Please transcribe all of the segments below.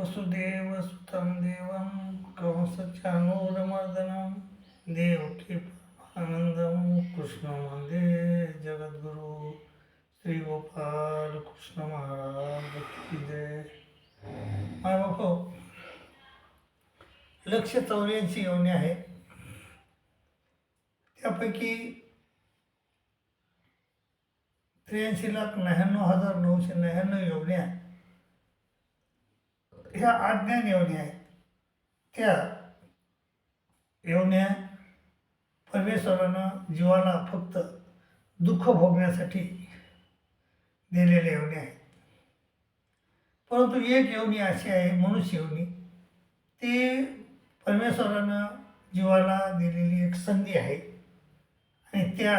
वसुदेवसुतं देवं कंसचानूरमर्दनं। देवकी परमानन्दं कृष्णवन्दे जगद्गुरु। श्री गोपाल कृष्ण महाराज जय। लक्ष चौऱ्याऐंशी योनी आहे. त्यापैकी त्र्याऐंशी लाख नव्याण्णव हजार नऊशे नव्याण्णव योजन्या ह्या आज्ञान योजन्या आहेत त्या योजन्या परमेश्वरानं जीवाला फक्त दुःख भोगण्यासाठी दिलेल्या योनी आहेत परंतु एक योनी अशी आहे मनुष्य योनी ती परमेश्वरानं जीवाला दिलेली एक संधी आहे. आणि त्या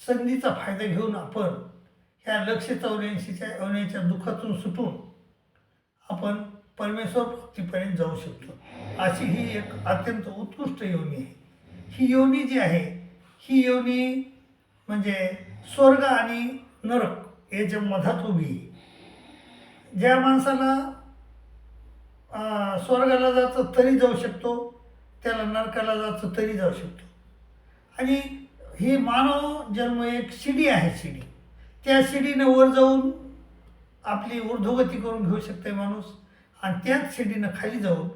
संधीचा फायदा घेऊन आपण ह्या लक्ष चौऱ्याऐंशीच्या योनीच्या दुःखातून सुटून आपण परमेश्वर प्राप्तीपर्यंत जाऊ शकतो. अशी ही एक अत्यंत उत्कृष्ट योनी आहे. ही योनी जी आहे ही योनी म्हणजे स्वर्ग आणि नरक याच्या मधात उभी ज्या माणसाला स्वर्गाला जायचं तरी जाऊ शकतो त्याला नरकाला जायचं तरी जाऊ शकतो. आणि ही मानव जन्म एक शिडी आहे शिडी. त्या शिडीनं वर जाऊन आपली ऊर्ध्वगती करून घेऊ शकते माणूस आणि त्याच शिडीनं खाली जाऊन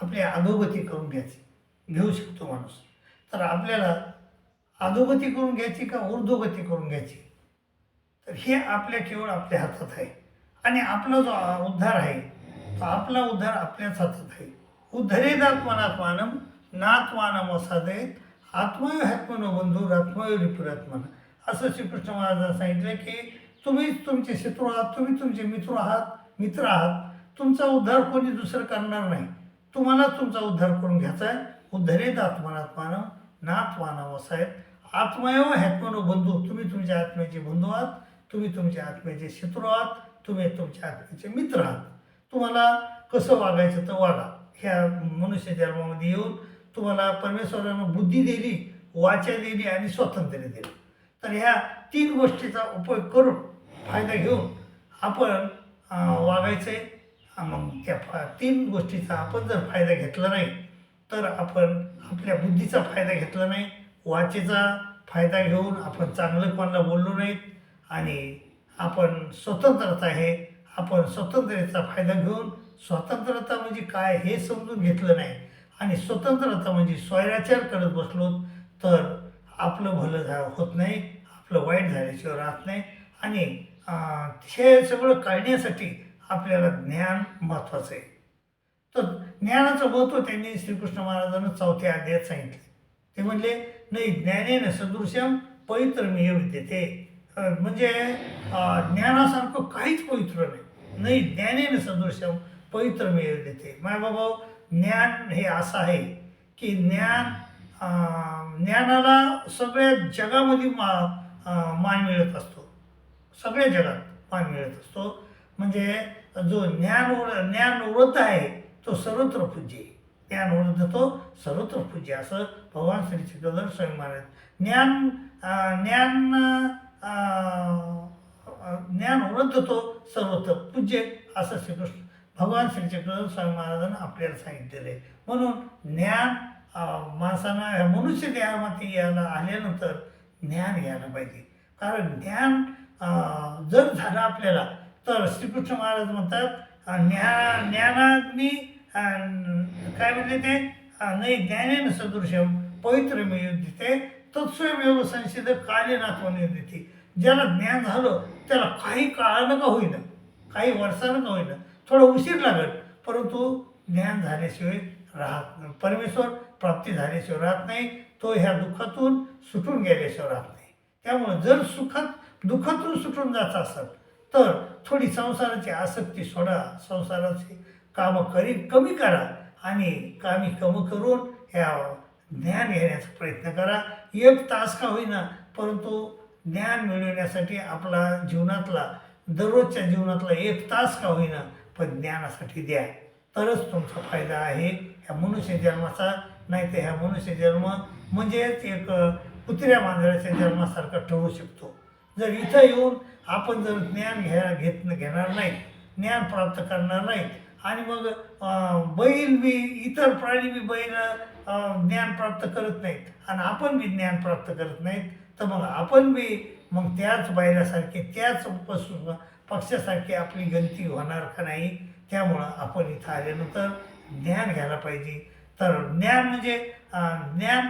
आपली अधोगती करून घ्यायची. घेऊ शकतो माणूस. तर आपल्याला अधोगती करून घ्यायची का ऊर्ध्वगती करून घ्यायची? तर हे आपल्या केवळ आपल्या हातात आहे. आणि आपला जो उद्धार आहे तो आपला उद्धार आपल्याच हातात आहे. उद्धरेदात्मनात्मानम नात्मानम असादेत आत्मयो हात्मनो बंधू आत्मयो रिपुरात्मन. असं श्रीकृष्ण महाराजांना सांगितलं की तुम्हीच तुमचे शत्रू आहात तुम्ही तुमचे मित्र आहात मित्र आहात. तुमचा उद्धार कोणी दुसरं करणार नाही. तुम्हालाच तुमचा उद्धार करून घ्यायचा आहे. उद्धरेत आत्मानात्मानं नात्मानम असं आत्मयव आत्मयो ह्यात्मनो बंधू तुम्ही तुमच्या आत्म्याचे बंधू आहात तुम्ही तुमच्या आत्म्याचे शत्रू आहात तुम्ही तुमच्या आत्म्याचे मित्र आहात. तुम्हाला कसं वागायचं तर वागा. ह्या मनुष्य जन्मामध्ये येऊन तुम्हाला परमेश्वरानं बुद्धी दिली वाचा दिली आणि स्वातंत्र्य दिलं. तर ह्या तीन गोष्टीचा उपयोग करून फायदा घेऊन आपण वागायचं. आहे मग त्या फा तीन गोष्टीचा आपण जर फायदा घेतला नाही तर आपण आपल्या बुद्धीचा फायदा घेतला नाही वाचेचा फायदा घेऊन आपण चांगलं कोणाला बोललो नाहीत आणि आपण स्वतंत्रता आहे आपण स्वतंत्रतेचा फायदा घेऊन स्वतंत्रता म्हणजे काय हे समजून घेतलं नाही आणि स्वतंत्रता म्हणजे स्वैराचार करत बसलो तर आपलं भलं झा होत नाही आपलं वाईट झाल्याशिवाय राहत नाही आणि हे सगळं काढण्यासाठी आपल्याला ज्ञान महत्त्वाचं आहे. तर ज्ञानाचं महत्त्व त्यांनी श्रीकृष्ण महाराजांना चौथ्या अध्यायात सांगितले. ते म्हणले नाही ज्ञानेन सदृश्यम पवित्र मी येऊ ते म्हणजे ज्ञानासारखं काहीच पवित्र नाही. नाही ज्ञानेन सदृश्यम पवित्र मी देते माय बाबा ज्ञान हे असं आहे की ज्ञान ज्ञानाला सगळ्या जगामध्ये मा मान मिळत असतो. सगळ्या जगात मान मिळत असतो. म्हणजे जो ज्ञान ज्ञानवृत्त आहे तो सर्वत्र पूज्य. आहे तो सर्वत्र पूज्य. असं भगवान श्री चित्रधर स्वयं महाराज ज्ञान ज्ञान ज्ञान वृद्ध तो सर्वत्र पूज्य असं श्रीकृष्ण भगवान श्री चक्रधर स्वामी महाराजांना आपल्याला सांगितलेलं आहे. म्हणून ज्ञान माणसानं मनुष्य देहामध्ये यायला आल्यानंतर ज्ञान घ्यायला पाहिजे. कारण ज्ञान जर झालं आपल्याला तर श्रीकृष्ण महाराज म्हणतात ज्ञा ज्ञानाग्नी काय म्हणले ते? नाही ज्ञानेन सदृश्यम पवित्र मिळते तत्स्वयमेव संसिद काले नाथवाने देते ज्याला ज्ञान झालं त्याला काही काळानं का होईना काही वर्षानं का होईना थोडं उशीर लागेल. परंतु ज्ञान झाल्याशिवाय राहत परमेश्वर प्राप्ती झाल्याशिवाय राहत नाही. तो ह्या दुःखातून सुटून गेल्याशिवाय राहत नाही. त्यामुळं जर सुखात दुःखातून सुटून जात असेल तर थोडी संसाराची आसक्ती सोडा. संसाराची कामं करी कमी करा आणि कामी कमी करून ह्या ज्ञान घेण्याचा प्रयत्न करा. एक तास का होईना परंतु ज्ञान मिळवण्यासाठी आपला जीवनातला दररोजच्या जीवनातला एक तास का होईना पण ज्ञानासाठी द्या. तरच तुमचा फायदा आहे ह्या मनुष्य जन्माचा. नाही तर ह्या मनुष्य जन्म म्हणजेच एक कुत्र्या मांजराच्या जन्मासारखा ठरू शकतो. जर इथं येऊन आपण जर ज्ञान घ्या घेत घेणार नाही ज्ञान प्राप्त करणार नाही आणि मग बैल बी इतर प्राणी बी बैल ज्ञान प्राप्त करत नाहीत आणि आपण बी ज्ञान प्राप्त करत नाहीत तर मग आपण बी मग त्याच बैलासारखे त्याच पशु पक्षासारखी आपली गणती होणार का नाही त्यामुळं आपण इथं आल्यानंतर ज्ञान घ्यायला पाहिजे. तर ज्ञान म्हणजे ज्ञान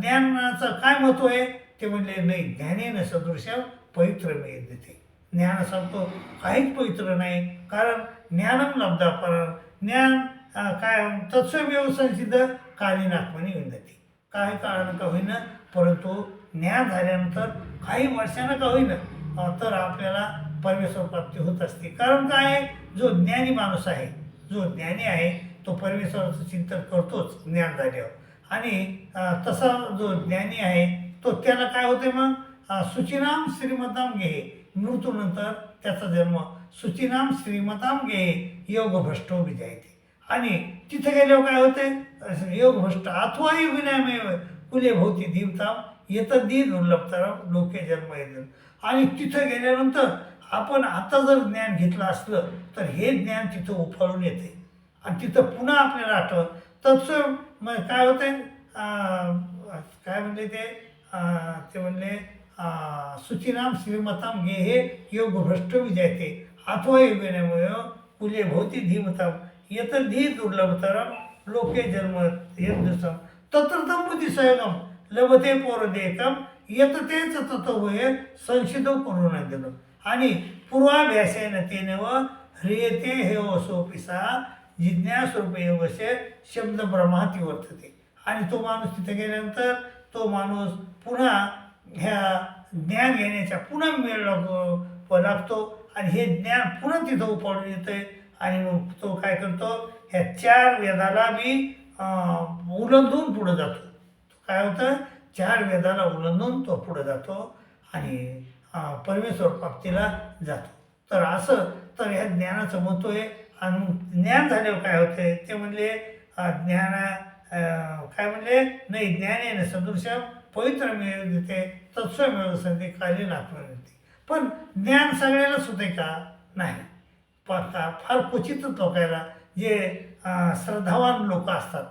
ज्ञानाचं काय महत्त्व आहे? ते म्हणले नाही ज्ञानेन सदृश पवित्र मिळते ज्ञान सांगतो काहीच पवित्र नाही कारण ज्ञानम लब्धा पर ज्ञान काय तत्समेव संसिद्ध कालीन आत्मनी उन्नती काही काळानं का होईना परंतु ज्ञान झाल्यानंतर काही वर्षानं का होईना तर आपल्याला परमेश्वर प्राप्ती होत असते. कारण काय आहे? जो ज्ञानी माणूस आहे जो ज्ञानी आहे तो परमेश्वराचं चिंतन करतोच ज्ञान झाल्यावर. आणि तसा जो ज्ञानी आहे तो त्याला काय होते मग? सुचिनाम श्रीमताम घे. मृत्यूनंतर त्याचा जन्म. सुचिनाम श्रीमताम घे. योग भ्रष्टो विजयते. आणि तिथे गेल्यावर काय होते योग भ्रष्ट अथवा विनयमेव कुले भोवती दीवताम येतं दी दुर्लभतरम लोके जन्म येतं. आणि तिथं गेल्यानंतर आपण आता जर ज्ञान घेतलं असलं तर हे ज्ञान तिथं उफाळून येते. आणि तिथं पुन्हा आपल्याला आठवत तत्सम मग काय होते काय म्हणले ते? ते म्हणले सुचिनाम श्रीमताम गे हे योग भ्रष्ट विजयते अथवा योगेनेमुळे कुले भोवती धीमताम येत धी दुर्लभतरम लोके जन्म यदृसम तत्र बुद्धी सहगम लभते पोरदेकम येत तेच तत्वय न दिलं आणि पूर्वाभ्यासेन तेन व ह्रियते हे वसोपिसा जिज्ञासरूपे योगसे शब्द ब्रह्माती वर्तते आणि तो माणूस तिथे गेल्यानंतर तो माणूस पुन्हा ह्या ज्ञान घेण्याच्या पुन्हा मेळ लागो लागतो आणि हे ज्ञान पुन्हा तिथं उपाडून येतंय. आणि मग तो काय करतो? ह्या चार वेदाला मी उलंधून उलंदून पुढं जातो. काय होतं? चार वेदाला उलंधून तो पुढं जातो आणि परमेश्वर प्राप्तीला जातो. तर असं तर ह्या ज्ञानाचं महत्त्व आहे. आणि ज्ञान झाल्यावर काय होते ते म्हणजे ज्ञाना काय म्हणले? नाही ज्ञान सदृश पवित्र मिळव देते तत्सव मिळवून संधी कालीन आत्मनिर्ती पण ज्ञान सगळ्यालाच होते का? नाही. पाहता फार क्वचितच लोकायला जे श्रद्धावान लोक असतात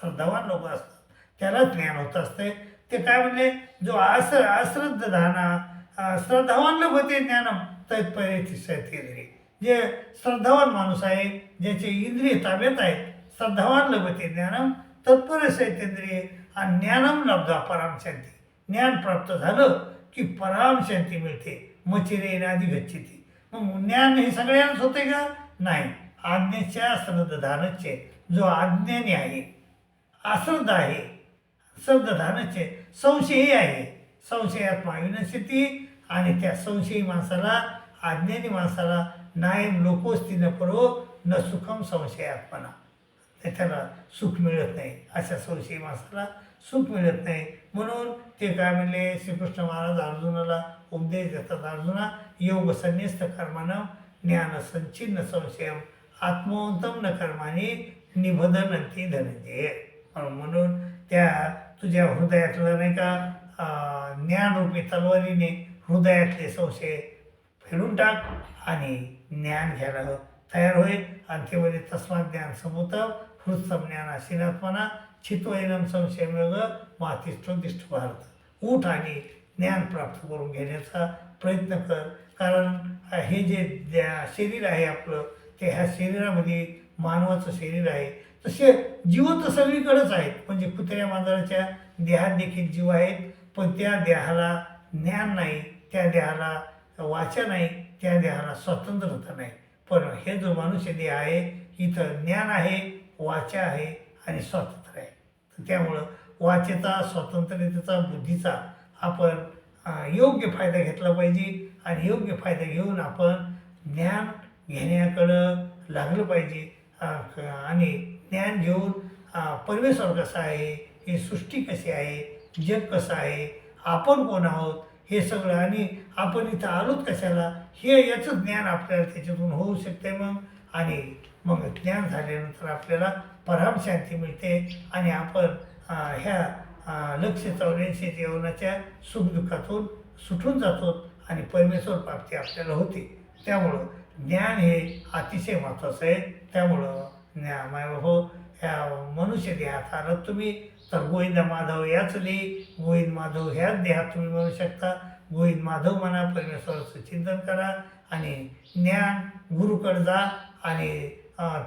श्रद्धावान लोक असतात त्याला ज्ञान होत असते. ते काय म्हणले? जो आस अश्रद्ध धाना अं, श्रद्धावान लभते ज्ञानम तत्परे जे श्रद्धावान माणूस आहे ज्याचे इंद्रिय ताब्यात आहेत श्रद्धावान लभते ज्ञानम तत्पर सैतेंद्रिय आणि ज्ञानम लब्धा परामशांती. ज्ञान प्राप्त झालं की परामशांती मिळते. मचिरे आधी गच्छिती. मग ज्ञान हे सगळ्यांनाच होते का? नाही. आज्ञेच्या श्रद्धानचे जो आज्ञानी आहे अश्रद्ध आहे श्रद्धानचे संशयी आहे. संशयात्मा विनशती आणि त्या संशयी माणसाला आज्ञानी माणसाला नायम लोकोस्ती न परो न सुखम संशयात्मना त्याला सुख मिळत नाही. अशा संशयी माणसाला सुख मिळत नाही. म्हणून ते काय म्हणले श्रीकृष्ण महाराज अर्जुनाला उपदेश देतात. अर्जुना योग संन्यस्त कर्मानं ज्ञान संचिन्न संशयम आत्मोत्तम न कर्माने निबधनंती धनंजय. म्हणून त्या तुझ्या हृदयातलं नाही का ज्ञानरूपी तलवारीने हृदयातले संशय फेडून टाक आणि ज्ञान घ्यायला तयार होईल आणि ते म्हणजे तस्मात ज्ञान समुतव हृत्सम ज्ञाना शिनात्मना चित्वयनम संशयमेव मातिष्ठ दिष्ट भारत उठ आणि ज्ञान प्राप्त करून घेण्याचा प्रयत्न कर. कारण हे जे शरीर आहे आपलं ते ह्या शरीरामध्ये मानवाचं शरीर आहे. तसे जीव तर सगळीकडेच आहेत. म्हणजे कुत्र्या मांजराच्या देहात देखील जीव आहेत. पण त्या देहाला ज्ञान नाही त्या देहाला वाचा नाही त्या देहाला स्वतंत्रता नाही. पण हे जो मनुष्य देह आहे इथं ज्ञान आहे वाचा आहे आणि स्वातंत्र्य आहे. तर त्यामुळं वाचेचा स्वातंत्र्यतेचा बुद्धीचा आपण योग्य फायदा घेतला पाहिजे आणि योग्य फायदा घेऊन आपण ज्ञान घेण्याकडं लागलं पाहिजे. आणि ज्ञान घेऊन परमेश्वर कसा आहे ही सृष्टी कशी आहे जग कसं आहे आपण कोण आहोत हे सगळं आणि आपण इथं आलोत कशाला हे याचं ज्ञान आपल्याला त्याच्यातून होऊ शकते मग. आणि मग ज्ञान झाल्यानंतर आपल्याला पराम शांती मिळते आणि आपण ह्या लक्ष चौऱ्याऐंशी जीवनाच्या सुखदुःखातून सुटून जातो आणि परमेश्वर प्राप्ती आपल्याला होते. त्यामुळं ज्ञान हे अतिशय महत्त्वाचं आहे. त्यामुळं ज्ञा मायबाबो हो. ह्या मनुष्य देहात आलात तुम्ही तर गोविंद माधव याच दे गोविंद माधव ह्याच देहात तुम्ही म्हणू शकता. गोविंद माधव म्हणा परमेश्वराचं चिंतन करा आणि ज्ञान गुरुकडे जा. आणि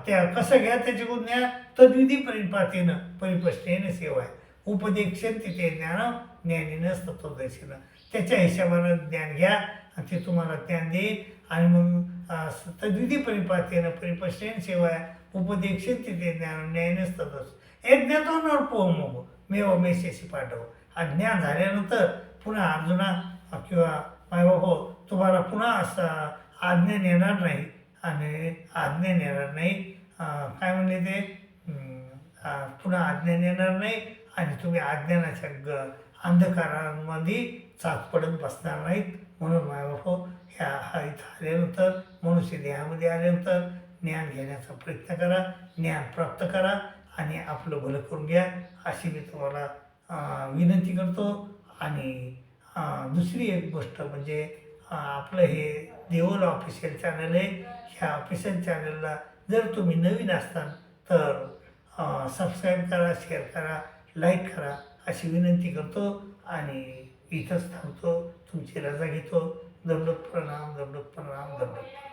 त्या कसं घ्या त्याच्याकडून ज्ञान तद्विधी परिपातीनं परिपष्टेनं सेवा आहे. उपदेक्षण तिथे ज्ञान ज्ञानीनं तत्वदर्शीनं त्याच्या हिशोबानं ज्ञान घ्या आणि ते तुम्हाला ज्ञान देईल. आणि मग तद्विधी परिपातीनं परिपष्टेन सेवा आहे. उपदेक्षण तिथे ज्ञान ज्ञानीनच तत्वस यज्ञातो नरपोह मेव मेसेशी पाठव. आणि ज्ञान झाल्यानंतर पुन्हा अर्जुना किंवा किंवा मायबाबो हो, तुम्हाला पुन्हा असं आज्ञा येणार नाही. आणि आज्ञेने नेणार नाही. काय म्हणले ते? पुन्हा आज्ञा येणार नाही आणि तुम्ही अज्ञानाच्या ग अंधकारामध्ये चाच पडत बसणार नाहीत. म्हणून मायबापो ह्या हा इथं आल्यानंतर मनुष्य देहामध्ये आल्यानंतर ज्ञान घेण्याचा प्रयत्न करा ज्ञान प्राप्त करा आणि आपलं भलं करून घ्या अशी मी तुम्हाला विनंती करतो. आणि दुसरी एक गोष्ट म्हणजे आपलं हे देवल ऑफिशियल चॅनल आहे. ह्या ऑफिशियल चॅनलला जर तुम्ही नवीन असताल तर सबस्क्राईब करा शेअर करा लाईक करा अशी विनंती करतो आणि इथंच थांबतो. तुमची रजा घेतो. दमडक प्रणाम दमडक प्रणाम दमडक प्रणाम.